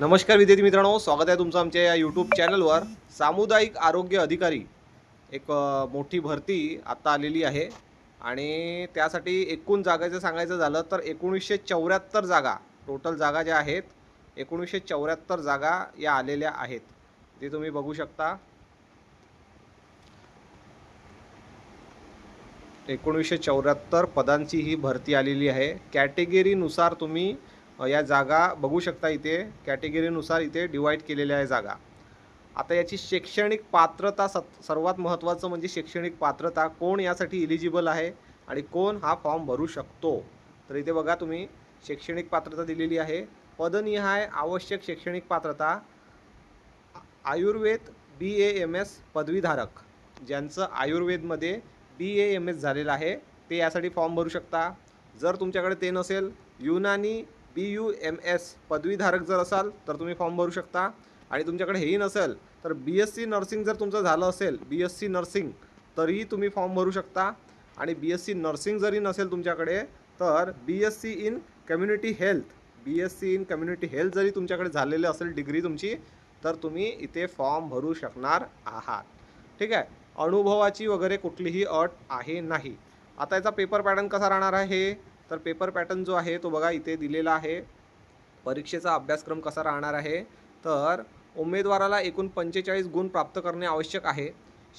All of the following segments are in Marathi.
नमस्कार विद्यार्थी मित्रांनो स्वागत आहे तुमचं आमच्या या यूट्यूब चॅनलवर सामुदायिक आरोग्य अधिकारी एक मोठी भरती आत्ता आलेली आहे. आणि त्यासाठी एकूण जागाचं सांगायचं झालं तर एकोणीसशे चौऱ्याहत्तर जागा टोटल जागा ज्या आहेत एकोणीसशे चौऱ्याहत्तर जागा या आलेल्या आहेत. ते तुम्ही बघू शकता. एकोणीसशे चौऱ्याहत्तर पदांची ही भरती आलेली आहे. कॅटेगरीनुसार तुम्ही या जागा बघू शकता इथे. कॅटेगरीनुसार इथे डिवाईड केलेल्या आहे जागा. आता याची शैक्षणिक पात्रता सत सर्वात महत्त्वाचं म्हणजे शैक्षणिक पात्रता कोण यासाठी इलिजिबल आहे आणि कोण हा फॉर्म भरू शकतो. तर इथे बघा तुम्ही शैक्षणिक पात्रता दिलेली आहे. पदनिहाय आवश्यक शैक्षणिक पात्रता Ayurveda B A M S पदवीधारक. ज्यांचं आयुर्वेदमध्ये बी ए एम एस झालेलं आहे ते यासाठी फॉर्म भरू शकता. जर तुमच्याकडे ते नसेल Unani B U M S पदवीधारक जर असाल तर तुम्ही फॉर्म भरू शकता. आणि तुमच्याकडे हेही नसेल तर बी एस सी नर्सिंग जर तुमचं झालं असेल बी एस सी नर्सिंग तरीही तुम्ही फॉर्म भरू शकता. आणि बी एस सी नर्सिंग जरी नसेल तुमच्याकडे तर B S C in community health B S C in community health जरी तुमच्याकडे झालेली असेल डिग्री तुमची तर तुम्ही इथे फॉर्म भरू शकणार आहात. ठीक आहे? अनुभवाची वगैरे कुठलीही अट आहे नाही. आता याचा पेपर पॅटर्न कसा राहणार आहे? तर पेपर पॅटर्न जो आहे तो बघा इथे दिलेला आहे. परीक्षेचा अभ्यासक्रम कसा राहणार आहे? तर उमेदवाराला एकूण पंचेचाळीस गुण प्राप्त करणे आवश्यक आहे.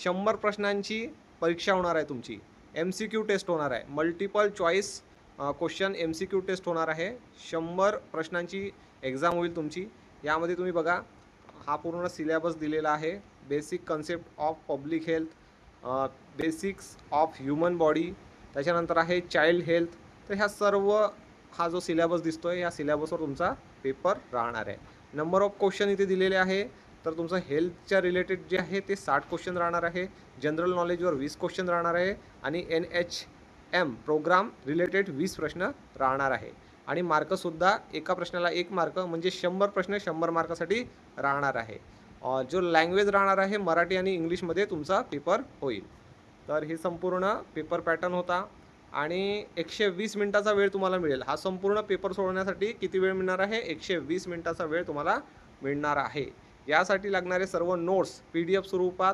शंभर प्रश्नांची परीक्षा होणार आहे तुमची. एम सी क्यू टेस्ट होणार आहे. Multiple choice question M C Q test होणार आहे. शंभर प्रश्नांची एक्झाम होईल तुमची. यामध्ये तुम्ही बघा हा पूर्ण सिलेबस दिलेला आहे. Basic concept of public health basics of human body त्याच्यानंतर आहे चाइल्ड हेल्थ तर ह्या सर्व हा जो सिलेबस आहे या सिलेबसवर तुमचा पेपर राहणार आहे. नंबर ऑफ क्वेश्चन इथे दिलेले आहे. तर तुमचं हेल्थच्या रिलेटेड जे आहे ते साठ क्वेश्चन राहणार आहे. जनरल नॉलेजवर वीस क्वेश्चन राहणार आहे. आणि N H M program related वीस प्रश्न राहणार आहे. आणि मार्कसुद्धा एका प्रश्नाला एक मार्क म्हणजे शंभर प्रश्न शंभर मार्कासाठी राहणार आहे. जो लँग्वेज राहणार आहे मराठी आणि इंग्लिशमध्ये तुमचा पेपर होईल. तर हे संपूर्ण पेपर पॅटर्न होता. आणि एकशे वीस मिनिटाचा वेळ तुम्हाला मिळेल. हा संपूर्ण पेपर सोडवण्यासाठी किती वेळ मिळणार आहे? एकशे वीस मिनिटाचा वेळ तुम्हाला मिळणार आहे. यासाठी लागणारे सर्व नोट्स पी डी एफ स्वरूपात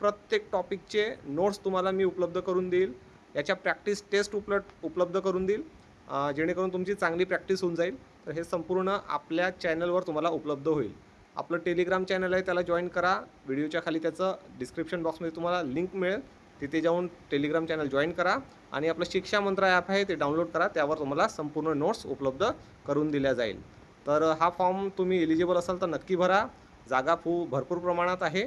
प्रत्येक टॉपिकचे नोट्स तुम्हाला मी उपलब्ध करून देईल. याच्या प्रॅक्टिस टेस्ट उपलब्ध उपलब्ध करून देईल. जेणेकरून तुमची चांगली प्रॅक्टिस होऊन जाईल. तर हे संपूर्ण आपल्या चॅनलवर तुम्हाला उपलब्ध होईल. आपलं टेलिग्राम चॅनल आहे त्याला जॉईन करा. व्हिडिओच्या खाली त्याचं डिस्क्रिप्शन बॉक्समध्ये तुम्हाला लिंक मिळेल. तिथे जाऊन टेलिग्राम चॅनल जॉईन करा आणि आपलं शिक्षा मंत्र ॲप आहे ते डाउनलोड करा त्यावर तुम्हाला संपूर्ण नोट्स उपलब्ध करून दिल्या जाईल. तर हा फॉर्म तुम्ही एलिजिबल असाल तर नक्की भरा. जागा फू भरपूर प्रमाणात आहे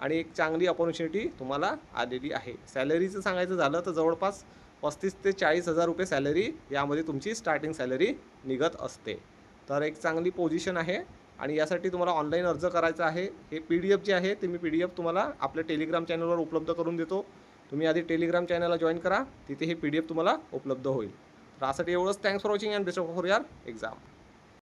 आणि एक चांगली ऑपॉर्च्युनिटी तुम्हाला आलेली आहे. सॅलरीचं सांगायचं झालं तर जवळपास पस्तीस ते चाळीस हजार रुपये सॅलरी यामध्ये तुमची स्टार्टिंग सॅलरी निघत असते. तर एक चांगली पोझिशन आहे आणि यासाठी तुम्हाला ऑनलाईन अर्ज करायचा आहे. हे पी डी एफ जे आहे ते मी पी डी एफ तुम्हाला आपल्या टेलिग्राम चॅनलवर उपलब्ध करून देतो. तुम्ही आधी टेलिग्राम चॅनलला जॉईन करा. तिथे हे पी डी एफ तुम्हाला उपलब्ध होईल. तर यासाठी एवढंच. Thanks for watching and best of for यार एक्झाम